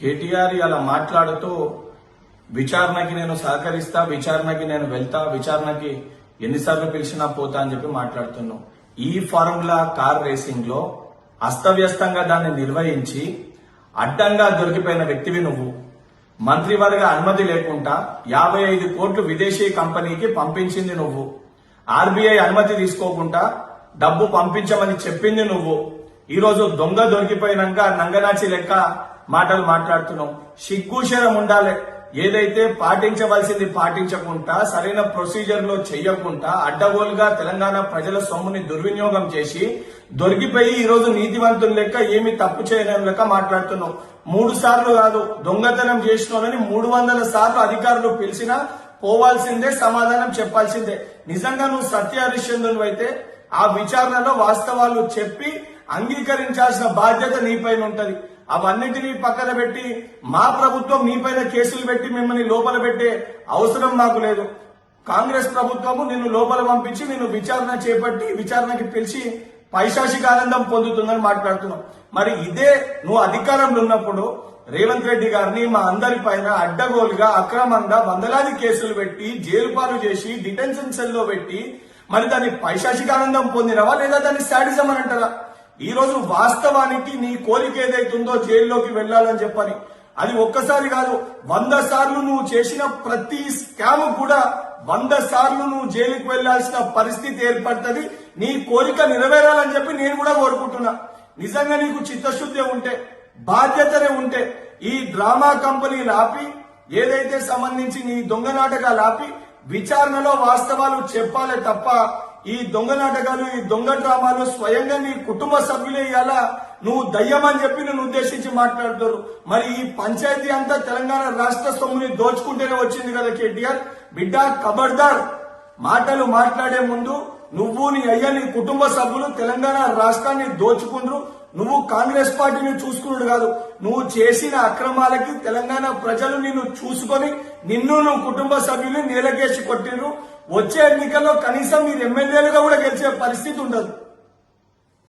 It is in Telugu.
కేటీఆర్ ఇలా మాట్లాడుతూ విచారణకి నేను సహకరిస్తా విచారణకి నేను వెళ్తా విచారణకి ఎన్నిసార్లు పిలిచినా పోతా అని చెప్పి మాట్లాడుతున్నాం. ఈ ఫార్ములా కార్ రేసింగ్లో అస్తవ్యస్తంగా దాన్ని నిర్వహించి అడ్డంగా దొరికిపోయిన వ్యక్తివి నువ్వు. మంత్రివర్గ అనుమతి లేకుండా యాభై ఐదు కోట్లు విదేశీ కంపెనీకి పంపించింది నువ్వు. ఆర్బీఐ అనుమతి తీసుకోకుండా డబ్బు పంపించమని చెప్పింది నువ్వు. ఈరోజు దొంగ దొరికిపోయినాక నంగనాచి లెక్క మాటలు మాట్లాడుతున్నాం. సిగ్గుశరం ఉండాలి. ఏదైతే పాటించవలసింది పాటించకుండా సరైన ప్రొసీజర్లో చెయ్యకుండా అడ్డగోలుగా తెలంగాణ ప్రజల సొమ్ముని దుర్వినియోగం చేసి దొరికిపోయి ఈరోజు నీతివంతుల నీతివంతులు లెక్క ఏమి తప్పు చేయడం లెక్క మాట్లాడుతున్నాం. మూడు సార్లు కాదు దొంగతనం చేసినోనని మూడు వందల సార్లు అధికారులు పిలిచినా పోవాల్సిందే సమాధానం చెప్పాల్సిందే. నిజంగా నువ్వు సత్య హరిశ్చంద్రులు అయితే ఆ విచారణలో వాస్తవాలు చెప్పి అంగీకరించాల్సిన బాధ్యత నీపైన ఉంటది. అవన్నిటినీ పక్కన పెట్టి మా ప్రభుత్వం మీపైన కేసులు పెట్టి మిమ్మల్ని లోపల పెట్టే అవసరం మాకు లేదు. కాంగ్రెస్ ప్రభుత్వము నిన్ను లోపల పంపించి నిన్ను విచారణ చేపట్టి విచారణకి పిలిచి పైశాచిక ఆనందం పొందుతుందని మాట్లాడుతున్నాం. మరి ఇదే నువ్వు అధికారంలో ఉన్నప్పుడు రేవంత్ రెడ్డి గారిని మా అందరి పైన అడ్డగోలుగా అక్రమంగా వందలాది కేసులు పెట్టి జైలు పాలు చేసి డిటెన్షన్ సెల్లో పెట్టి మరి దాన్ని పైశాచిక ఆనందం పొందినవా లేదా దాన్ని శాడిజం అని అంటారా? ఈ రోజు వాస్తవానికి నీ కోరిక ఏదైతుందో జైల్లోకి వెళ్ళాలని చెప్పని. అది ఒక్కసారి కాదు వంద సార్లు నువ్వు చేసిన ప్రతి స్కామ్ కూడా వంద సార్లు నువ్వు జైలుకి వెళ్ళాల్సిన పరిస్థితి ఏర్పడుతుంది. నీ కోరిక నెరవేరాలని చెప్పి నేను కూడా కోరుకుంటున్నా. నిజంగా నీకు చిత్తశుద్ధి ఉంటే బాధ్యతనే ఉంటే ఈ డ్రామా కంపెనీలు ఆపి ఏదైతే సంబంధించి నీ దొంగ నాటకాలు ఆపి విచారణలో వాస్తవాలు చెప్పాలే తప్ప ఈ దొంగ నాటకాలు ఈ దొంగ డ్రామాలు స్వయంగా నీ కుటుంబ సభ్యులే ఇవాళ నువ్వు దయ్యం అని చెప్పి నేను ఉద్దేశించి మాట్లాడుతారు మరి ఈ పంచాయతీ అంతా తెలంగాణ రాష్ట్ర సొమ్ముని దోచుకుంటేనే వచ్చింది కదా కేటీఆర్? బిడ్డ కబర్దార్. మాటలు మాట్లాడే ముందు నువ్వు నీ అయ్య నీ కుటుంబ సభ్యులు తెలంగాణ రాష్ట్రాన్ని దోచుకుండ్రు. నువ్వు కాంగ్రెస్ పార్టీని చూసుకున్నాడు కాదు. నువ్వు చేసిన అక్రమాలకి తెలంగాణ ప్రజలు నిన్ను చూసుకొని నిన్ను నువ్వు కుటుంబ సభ్యులు నీలకేసి కొట్టిండ్రు వచ్చే ఎన్నికల్లో కనీసం మీరు ఎమ్మెల్యేలుగా కూడా గెలిచే పరిస్థితి ఉండదు.